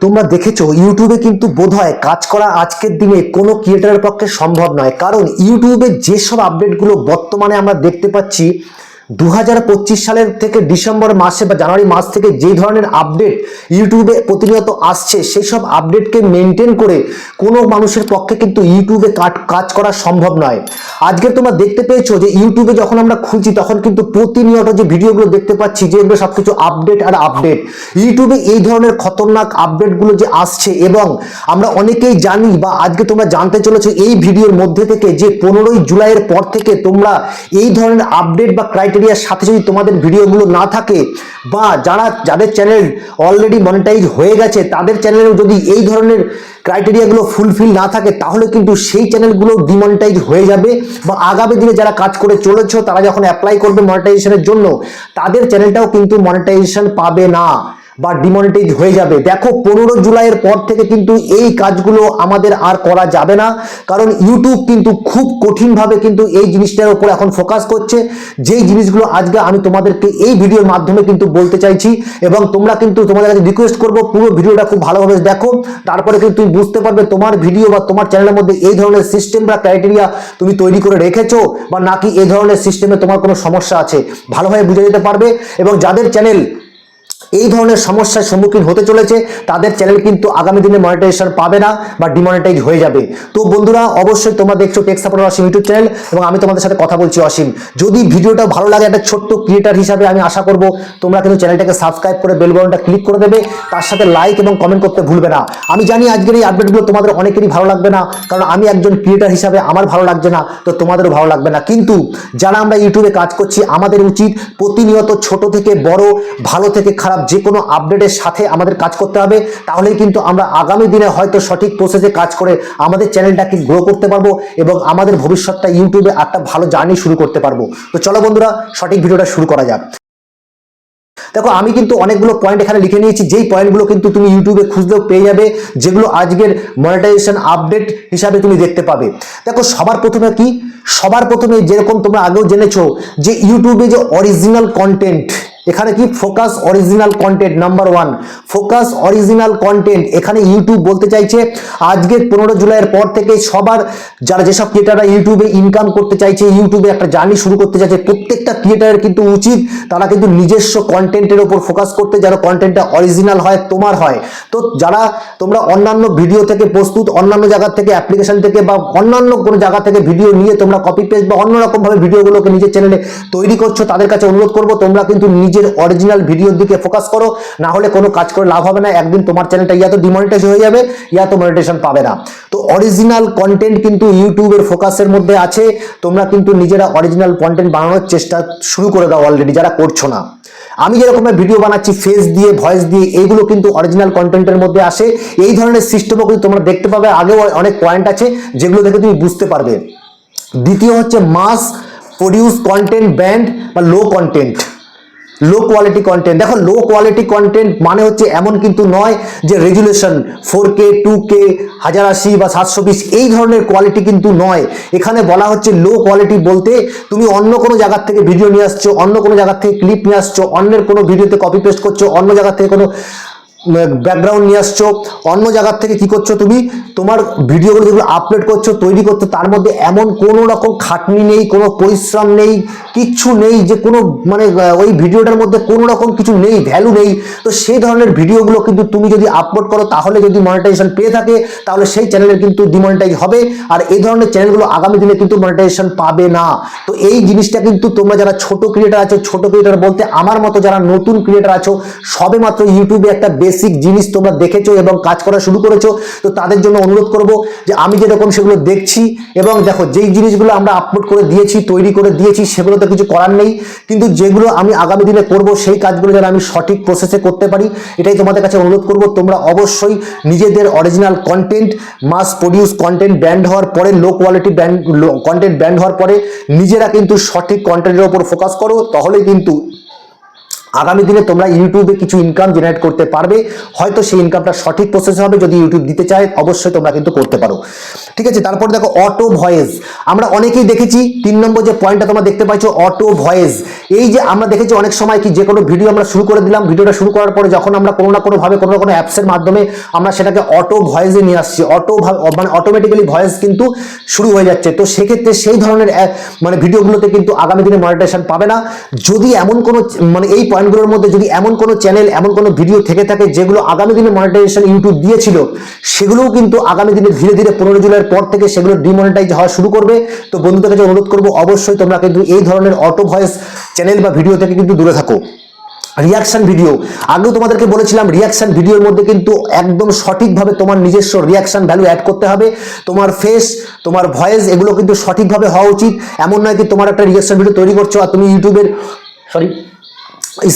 তোমরা দেখেছ ইউটিউবে কিন্তু বোধহয় কাজ করা আজকের দিনে কোনো ক্রিয়েটারের পক্ষে সম্ভব নয়। কারণ ইউটিউবে যেসব আপডেটগুলো বর্তমানে আমরা দেখতে পাচ্ছি দু হাজার পঁচিশ সালের থেকে ডিসেম্বর মাসে বা জানুয়ারি মাস থেকে যে ধরনের আপডেট ইউটিউবে প্রতিনিয়ত আসছে সেই সব আপডেটকে মেনটেন করে কোনো মানুষের পক্ষে কিন্তু ইউটিউবে কাজ করা সম্ভব নয়। আজকে তোমরা দেখতে পেয়েছ যে ইউটিউবে যখন আমরা খুঁজি, তখন কিন্তু প্রতিনিয়ত যে ভিডিওগুলো দেখতে পাচ্ছি, যে এগুলো সবকিছু আপডেট আর আপডেট। ইউটিউবে এই ধরনের খতরনাক আপডেটগুলো যে আসছে এবং আমরা অনেকেই জানি বা আজকে তোমরা জানতে চলেছো, এই ভিডিওর মধ্যে থেকে যে পনেরোই জুলাইয়ের পর থেকে তোমরা এই ধরনের আপডেট বা ক্রাইটেরিয়ার সাথে যদি তোমাদের ভিডিওগুলো না থাকে বা যারা, যাদের চ্যানেল অলরেডি মনিটাইজ হয়ে গেছে, তাদের চ্যানেলেও যদি এই ধরনের ক্রাইটেরিয়াগুলো ফুলফিল না থাকে, তাহলে কিন্তু সেই চ্যানেলগুলো ডিমনিটাইজ হয়ে যাবে বা আগামী দিনে যারা কাজ করে চলেছ, তারা যখন অ্যাপ্লাই করবে মনিটাইজেশনের জন্য, তাদের চ্যানেলটাও কিন্তু মনিটাইজেশন পাবে না। বা ডিমনিটাইজ হয়ে যাবে। দেখো, পনেরো জুলাইয়ের পর থেকে কিন্তু এই কাজগুলো আমাদের আর করা যাবে না। কারণ ইউটিউব কিন্তু খুব কঠিনভাবে কিন্তু এই জিনিসটার উপর এখন ফোকাস করছে। যেই জিনিসগুলো আজকে আমি তোমাদেরকে এই ভিডিওর মাধ্যমে কিন্তু বলতে চাইছি এবং তোমরা কিন্তু তোমাদের কাছে রিকোয়েস্ট করব, পুরো ভিডিওটা খুব ভালোভাবে দেখো। তারপরে কিন্তু তুমি বুঝতে পারবে তোমার ভিডিও বা তোমার চ্যানেলের মধ্যে এই ধরনের সিস্টেম বা ক্রাইটেরিয়া তুমি তৈরি করে রেখেছো বা নাকি এই ধরনের সিস্টেমে তোমার কোনো সমস্যা আছে। ভালোভাবে বুঝে যেতে পারবে এবং যাদের চ্যানেল এই ধরনের সমস্যার সম্মুখীন হতে চলেছে, তাদের চ্যানেল কিন্তু আগামী দিনে মনিটাইজেশন পাবে না বা ডিমনিটাইজ হয়ে যাবে। তো বন্ধুরা, অবশ্যই তোমরা দেখছ tech support Asim YouTube channel এবং আমি তোমাদের সাথে কথা বলছি অসীম যদি ভিডিওটা ভালো লাগে, একটা ছোট্ট ক্রিয়েটার হিসাবে আমি আশা করব তোমরা কিন্তু চ্যানেলটাকে সাবস্ক্রাইব করে বেল বাটনটা ক্লিক করে দেবে, তার সাথে লাইক এবং কমেন্ট করতে ভুলবে না। আমি জানি আজকের এই আপডেটগুলো তোমাদের অনেকেরই ভালো লাগবে না, কারণ আমি একজন ক্রিয়েটার হিসাবে আমার ভালো লাগছে না, তো তোমাদেরও ভালো লাগবে না। কিন্তু যারা আমরা ইউটিউবে কাজ করছি, আমাদের উচিত প্রতিনিয়ত ছোট থেকে বড়, ভালো থেকে খারাপ যে কোনো আপডেটের সাথে আমাদের কাজ করতে হবে, তাহলেই কিন্তু আমরা আগামী দিনে হয়তো সঠিক প্রসেসে কাজ করে আমাদের চ্যানেলটাকে গ্রো করতে পারব এবং আমাদের ভবিষ্যৎটা ইউটিউবে একটা ভালো জার্নি শুরু করতে পারব। তো চলো বন্ধুরা, সঠিক ভিডিওটা শুরু করা যাক। দেখো, আমি কিন্তু অনেকগুলো পয়েন্ট এখানে লিখে নিয়েছি, যেই পয়েন্টগুলো কিন্তু তুমি ইউটিউবে খুঁজলেও পেয়ে যাবে, যেগুলো আজকের মনিটাইজেশন আপডেট হিসাবে তুমি দেখতে পাবে। দেখো, সবার প্রথমে কি? সবার প্রথমে যেরকম তোমরা আগেও জেনেছো যে ইউটিউবে যে অরিজিনাল কন্টেন্ট এখানে কি focus original content number one focus original content এখানে ইউটিউব বলতে চাইছে আজকের পনেরো জুলাইয়ের পর থেকে সবার যারা যেসব ক্রিয়েটাররা ইউটিউবে ইনকাম করতে চাইছে ইউটিউবে একটা জার্নি শুরু করতে চাইছে, প্রত্যেকটা ক্রিয়েটারের কিন্তু উচিত তারা কিন্তু নিজস্ব কন্টেন্টের ওপর ফোকাস করতে যারা কন্টেন্টটা অরিজিনাল হয়, তোমার হয়। তো যারা তোমরা অন্যান্য ভিডিও থেকে প্রস্তুত, অন্যান্য জায়গা থেকে অ্যাপ্লিকেশন থেকে বা অন্যান্য কোনো জায়গা থেকে ভিডিও নিয়ে তোমরা কপি পেস্ট বা অন্যরকম ভাবে ভিডিওগুলোকে নিজের চ্যানেলে তৈরি করছ, তাদের কাছে অনুরোধ করব, তোমরা কিন্তু নিজের অরিজিনাল ভিডিওর দিকে ফোকাস করো, না হলে কোনো কাজ করে লাভ হবে না, একদিন তোমার চ্যানেলটা ইয়া তো ডিমনিটাইজ হয়ে যাবে, ইয়া তো মনিটাইজেশন পাবে না। তো অরিজিনাল কন্টেন্ট কিন্তু ইউটিউবের ফোকাসের মধ্যে আছে, তোমরা কিন্তু নিজেরা অরিজিনাল কন্টেন্ট বানানোর চেষ্টা শুরু করে দাও অলরেডি যারা করছ না। আমি যেরকম ভিডিও বানাচ্ছি ফেস দিয়ে ভয়েস দিয়ে, এইগুলো কিন্তু অরিজিনাল কন্টেন্টের মধ্যে আসে। এই ধরনের সিস্টেমও কিন্তু তোমরা দেখতে পাবে, আগেও অনেক পয়েন্ট আছে, যেগুলো দেখে তুমি বুঝতে পারবে। দ্বিতীয় হচ্ছে মাস প্রডিউস কন্টেন্ট ব্যান্ড বা low content low quality content দেখো লো কোয়ালিটি কন্টেন্ট মানে হচ্ছে এমন কিন্তু নয় যে resolution four K two K হাজার আশি বা সাতশো বিশ, এই ধরনের কোয়ালিটি কিন্তু নয়। এখানে বলা হচ্ছে লো কোয়ালিটি বলতে তুমি অন্য কোনো জায়গার থেকে ভিডিও নিয়ে আসছো, অন্য কোনো জায়গার থেকে ক্লিপ নিয়ে আসছো, অন্যের কোনো ভিডিওতে কপি পেস্ট করছ, অন্য জায়গার থেকে কোনো ব্যাকগ্রাউন্ড নিয়ে আসছো, অন্য জায়গার থেকে কি করছ তুমি? তোমার ভিডিওগুলো যেগুলো আপলোড করছ, তৈরি করছ, তার মধ্যে এমন কোনো রকম খাটনি নেই, কোনো পরিশ্রম নেই, কিচ্ছু নেই যে কোনো মানে ওই ভিডিওটার মধ্যে কোনো রকম কিছু নেই ভ্যালু নেই। তো সেই ধরনের ভিডিওগুলো কিন্তু তুমি যদি আপলোড করো, তাহলে যদি মনিটাইজেশন পেয়ে থাকে, তাহলে সেই চ্যানেলের কিন্তু ডিমনিটাইজ হবে। আর এই ধরনের চ্যানেলগুলো আগামী দিনে কিন্তু মনিটাইজেশন পাবে না। তো এই জিনিসটা কিন্তু তোমরা যারা ছোট ক্রিয়েটার আছো, ছোট ক্রিয়েটার বলতে আমার মতো যারা নতুন ক্রিয়েটার আছো সবে মাত্র ইউটিউবে একটা বেসিক জিনিস তোমরা দেখেছ এবং কাজ করা শুরু করেছ, তো তাদের জন্য অনুরোধ করব যে আমি যেরকম সেগুলো দেখছি এবং দেখো যেই জিনিসগুলো আমরা আপলোড করে দিয়েছি, তৈরি করে দিয়েছি, সেগুলো তো কিছু করার নেই, কিন্তু যেগুলো আমি আগামী দিনে করব, সেই কাজগুলো যেন আমি সঠিক প্রসেসে করতে পারি, এটাই তোমাদের কাছে অনুরোধ করব। তোমরা অবশ্যই নিজেদের original content mass produce content banned হওয়ার পরে low quality banned content banned হওয়ার পরে, নিজেরা কিন্তু সঠিক কন্টেন্টের উপর ফোকাস করো, তাহলেই কিন্তু আগামী দিনে তোমরা ইউটিউবে কিছু ইনকাম জেনারেট করতে পারবে। হয়তো সেই ইনকামটা সঠিক প্রসেস হবে, যদি ইউটিউব দিতে চায়, অবশ্যই তোমরা কিন্তু করতে পারো। ঠিক আছে, তারপর দেখো অটো ভয়েস আমরা অনেকেই দেখেছি, তিন নম্বর যে পয়েন্টটা তোমরা দেখতে পাচ্ছ অটো ভয়েস এই যে আমরা দেখেছি অনেক সময় কি, যে কোনো ভিডিও আমরা শুরু করে দিলাম ভিডিওটা শুরু করার পরে যখন আমরা কোনো না কোনোভাবে কোনো না কোনো অ্যাপসের মাধ্যমে আমরা সেটাকে অটো ভয়েসে নিয়ে আসছি। অটো মানে অটোমেটিক্যালি ভয়েস কিন্তু শুরু হয়ে যাচ্ছে। তো সেক্ষেত্রে সেই ধরনের মানে ভিডিওগুলোতে কিন্তু আগামী দিনে মনিটাইজেশন পাবে না। যদি এমন কোনো মানে এই পয়েন্টগুলোর মধ্যে যদি এমন কোনো চ্যানেল, এমন কোনো ভিডিও থেকে থাকে যেগুলো আগামী দিনে মনিটাইজেশন ইউটিউব দিয়েছিল, সেগুলোও কিন্তু আগামী দিনে ধীরে ধীরে পনেরো জুলাইয়ের পর থেকে সেগুলো ডিমনিটাইজ হওয়া শুরু করবে। তো বন্ধুদের কাছে অনুরোধ করব, অবশ্যই তোমরা কিন্তু এই ধরনের অটো ভয়েস চ্যানেল বা ভিডিও থেকে কিন্তু দূরে থাকো। রিয়াকশন ভিডিও আগেও তোমাদেরকে বলেছিলাম রিয়াকশন ভিডিওর মধ্যে কিন্তু একদম সঠিকভাবে তোমার নিজস্ব রিয়াকশন ভ্যালু অ্যাড করতে হবে। তোমার ফেস তোমার ভয়েস এগুলো কিন্তু সঠিকভাবে হওয়া উচিত। এমন নয় কি তোমার একটা রিয়াকশন ভিডিও তৈরি করছ আর তুমি ইউটিউবের সরি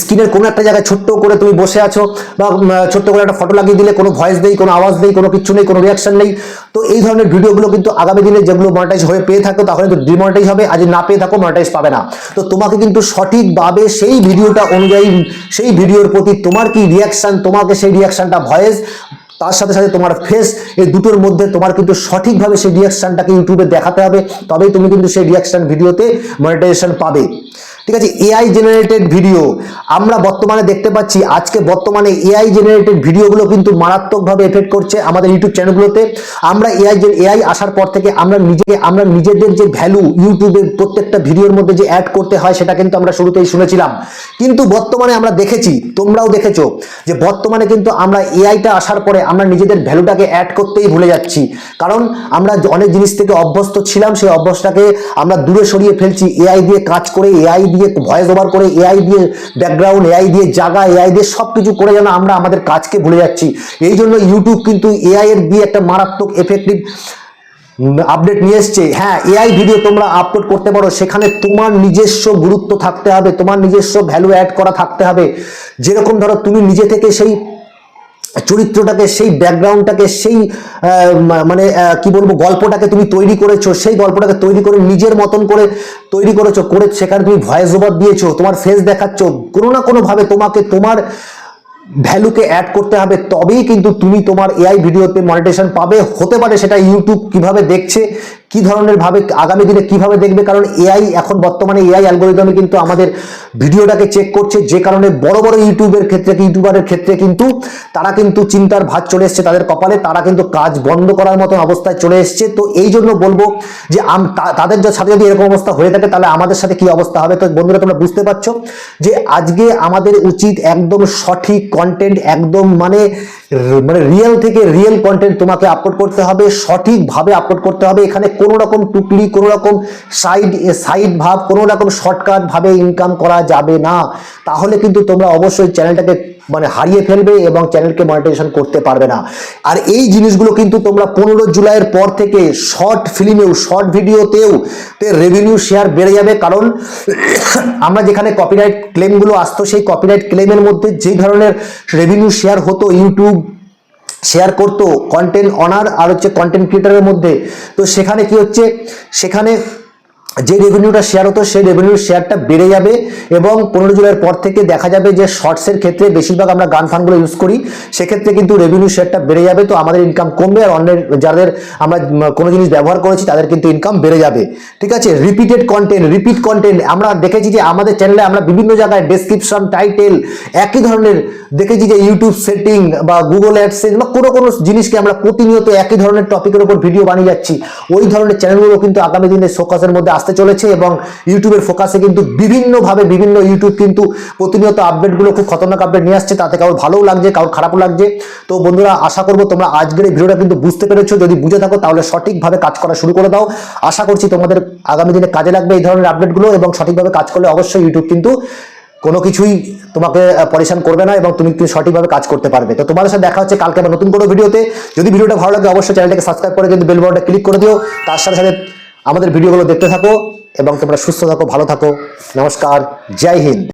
স্ক্রিনের কোনো একটা জায়গায় ছোট্ট করে তুমি বসে আছো বা ছোট্ট করে একটা ফটো লাগিয়ে দিলে কোনো ভয়েস নেই, কোনো আওয়াজ নেই, কোনো কিছু নেই, কোনো রিয়াকশন নেই। তো এই ধরনের ভিডিওগুলো কিন্তু আগামী দিনে যেগুলো মনিটাইজ হয়ে পেয়ে থাকো, তাহলে তো ডিমনিটাইজ হবে, আর না পেয়ে থাকো মনিটাইজ পাবে না। তো তোমাকে কিন্তু সঠিকভাবে সেই ভিডিওটা অনুযায়ী, সেই ভিডিওর প্রতি তোমার কি রিয়াকশন তোমাকে সেই রিয়াকশনটা ভয়েস, তার সাথে সাথে তোমার ফেস এই দুটোর মধ্যে তোমার কিন্তু সঠিকভাবে সেই রিয়াকশনটাকে ইউটিউবে দেখাতে হবে, তবেই তুমি কিন্তু সেই রিয়াকশন ভিডিওতে মনিটাইজেশন পাবে। ঠিক আছে এআই জেনারেটেড ভিডিও আমরা বর্তমানে দেখতে পাচ্ছি, আজকে বর্তমানে এআই জেনারেটেড ভিডিওগুলো কিন্তু মারাত্মকভাবে এফেক্ট করছে আমাদের ইউটিউব চ্যানেলগুলোতে আমরা এআই এআই আসার পর থেকে আমরা নিজেকে, আমরা নিজেদের যে ভ্যালু ইউটিউবের প্রত্যেকটা ভিডিওর মধ্যে যে অ্যাড করতে হয়, সেটা কিন্তু আমরা শুরুতেই শুনেছিলাম। কিন্তু বর্তমানে আমরা দেখেছি, তোমরাও দেখেছ, যে বর্তমানে কিন্তু আমরা এআইটা আসার পরে আমরা নিজেদের ভ্যালুটাকে অ্যাড করতেই ভুলে যাচ্ছি। কারণ আমরা অনেক জিনিস থেকে অভ্যস্ত ছিলাম, সেই অভ্যাসটাকে আমরা দূরে সরিয়ে ফেলছি। এআই দিয়ে কাজ করে এআই দিয়ে ভয়েস ওভার করে এআই দিয়ে ব্যাকগ্রাউন্ড এআই দিয়ে জায়গা এআই দিয়ে সব কিছু করে যেন আমরা আমাদের কাজকে ভুলে যাচ্ছি। এই জন্য ইউটিউব কিন্তু এআই এর দিয়ে একটা মারাত্মক এফেক্টিভ আপডেট নিয়ে এসছে। হ্যাঁ এআই ভিডিও তোমরা আপলোড করতে পারো। সেখানে তোমার নিজস্ব গুরুত্ব থাকতে হবে, তোমার নিজস্ব ভ্যালু অ্যাড করা থাকতে হবে। যেরকম ধরো তুমি নিজে থেকে সেই চরিত্রটাকে, সেই ব্যাকগ্রাউন্ডটাকে, সেই মানে কি বলব, গল্পটাকে তুমি তৈরি করেছ, সেই গল্পটাকে তৈরি করে নিজের মতন করে তৈরি করেছ, করে সেখানে তুমি ভয়েস ওভার দিয়েছ, তোমার ফেস দেখাচ্ছ, কোনো না কোনো ভাবে তোমাকে তোমার ভ্যালুকে অ্যাড করতে হবে, তবেই কিন্তু তুমি তোমার এআই ভিডিওতে মনিটেশন পাবে, হতে পারে সেটা ইউটিউব কীভাবে দেখছে কি ধরনের ভাবে, আগামী দিনে কীভাবে দেখবে? কারণ এআই এখন বর্তমানে এআই অ্যালগোরিদমে কিন্তু আমাদের ভিডিওটাকে চেক করছে, যে কারণে বড় বড় ইউটিউবের ক্ষেত্রে ইউটিউবারের ক্ষেত্রে কিন্তু তারা কিন্তু চিন্তার ভাত চলে এসছে তাদের কপালে, তারা কিন্তু কাজ বন্ধ করার মতো অবস্থায় চলে এসছে। তো এই জন্য বলব যে তাদের সাথে যদি এরকম অবস্থা হয়ে থাকে, তাহলে আমাদের সাথে কি অবস্থা হবে? তো বন্ধুরা, তোমরা বুঝতে পারছ যে আজকে আমাদের উচিত একদম সঠিক কন্টেন্ট একদম মানে মানে রিয়েল থেকে রিয়েল কন্টেন্ট তোমাকে আপলোড করতে হবে, সঠিকভাবে আপলোড করতে হবে। এখানে কোনো রকম টুকলি, কোনো রকম সাইড সাইড ভাব, কোনো রকম শর্টকাট ভাবে ইনকাম করা যাবে না। তাহলে কিন্তু তোমরা অবশ্যই চ্যানেলটাকে মানে হারিয়ে ফেলবে এবং চ্যানেলকে মনিটাইজেশন করতে পারবে না। আর এই জিনিসগুলো কিন্তু তোমরা পনেরো জুলাইয়ের পর থেকে শর্ট ফিল্মেও শর্ট ভিডিওতেও রেভিনিউ শেয়ার বেড়ে যাবে। কারণ আমরা যেখানে কপিরাইট ক্লেমগুলো আসতো, সেই কপিরাইট ক্লেমের মধ্যে যে ধরনের রেভিনিউ শেয়ার হতো ইউটিউব শেয়ার করতো কন্টেন্ট অনার আর হচ্ছে কন্টেন্ট ক্রিয়েটারের মধ্যে। তো সেখানে কি হচ্ছে? সেখানে যে রেভিনিউটা শেয়ার হতো, সেই রেভিনিউ শেয়ারটা বেড়ে যাবে এবং পনেরো জুলাইয়ের পর থেকে দেখা যাবে যে শর্টসের ক্ষেত্রে বেশিরভাগ আমরা গান ফানগুলো ইউজ করি। সেক্ষেত্রে কিন্তু রেভিনিউ শেয়ারটা বেড়ে যাবে, তো আমাদের ইনকাম কমবে আর অন্যের যাদের আমরা কোনো জিনিস ব্যবহার করেছি, তাদের কিন্তু ইনকাম বেড়ে যাবে। ঠিক আছে? রিপিটেড কন্টেন্ট রিপিট কন্টেন্ট আমরা দেখেছি যে আমাদের চ্যানেলে আমরা বিভিন্ন জায়গায় ডেসক্রিপশন টাইটেল একই ধরনের দেখেছি যে ইউটিউব সেটিং বা গুগল অ্যাডসেন্স বা কোনো কোনো জিনিসকে আমরা প্রতিনিয়ত একই ধরনের টপিকের উপর ভিডিও বানিয়ে যাচ্ছি। ওই ধরনের চ্যানেলগুলো কিন্তু আগামী দিনে ফোকাসের মধ্যে আসতে চলেছে এবং ইউটিউবের ফোকাসে কিন্তু বিভিন্নভাবে বিভিন্ন ইউটিউব কিন্তু প্রতিনিয়ত আপডেটগুলো খুব খতরনাক আপডেট নিয়ে আসছে। তাতে কারোর ভালোও লাগছে, কারোর খারাপও লাগছে। তো বন্ধুরা, আশা করব তোমরা আজকের এই ভিডিওটা কিন্তু বুঝতে পেরেছ। যদি বুঝে থাকো, তাহলে সঠিকভাবে কাজ করা শুরু করে দাও। আশা করছি তোমাদের আগামী দিনে কাজে লাগবে এই ধরনের আপডেটগুলো এবং সঠিকভাবে কাজ করলে অবশ্যই ইউটিউব কিন্তু কোনো কিছুই তোমাকে পরিশান করবে না এবং তুমি সঠিকভাবে কাজ করতে পারবে। তো তোমাদের সাথে দেখা হচ্ছে কালকে আবার নতুন কোনো ভিডিওতে। যদি ভিডিওটা ভালো লাগে, অবশ্যই চ্যানেলটাকে সাবস্ক্রাইব করে কিন্তু বেল ক্লিক করে দিও। তার সাথে সাথে আমাদের ভিডিওগুলো দেখতে থাকো এবং তোমরা সুস্থ থাকো ভালো থাকো। নমস্কার জয় হিন্দ।